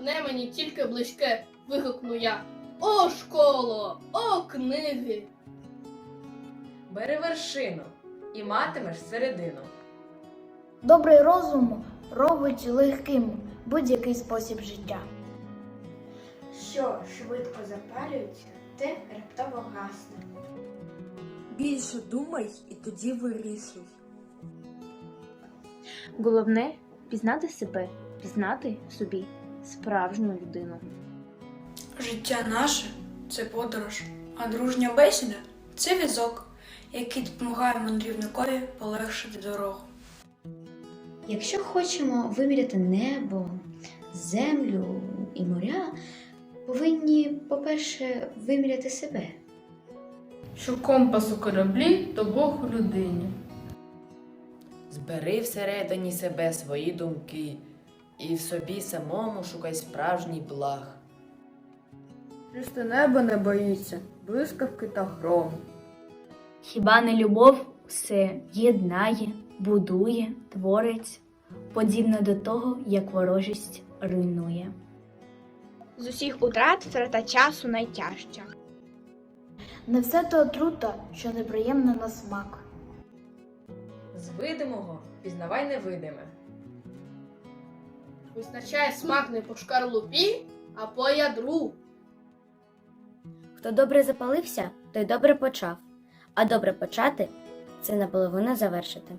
мені тільки близьке, вигукну я. О, школо, о, книги! Бери вершину і матимеш середину. Добрий розум робить легким будь-який спосіб життя. Що швидко запалюється, те раптово гасне. Більше думай і тоді вирішуй. Головне пізнати себе, пізнати собі справжню людину. Життя наше це подорож, а дружня бесіда це візок, який допомагає мандрівникові полегшити дорогу. Якщо хочемо виміряти небо, землю і моря, повинні, по-перше, виміряти себе. Що компас у кораблі, то Бог у людині. Збери всередині себе свої думки, і в собі самому шукай справжній благ. Чисте небо не боїться, блискавки та грому. Хіба не любов все єднає, будує, творить, подібно до того, як ворожість руйнує. З усіх утрат втрата часу найтяжча. Не все то отрута, що неприємна на смак. З видимого пізнавай невидиме. Визначає смак не по шкарлупі, а по ядру. Хто добре запалився, той добре почав, а добре почати це наполовину завершити.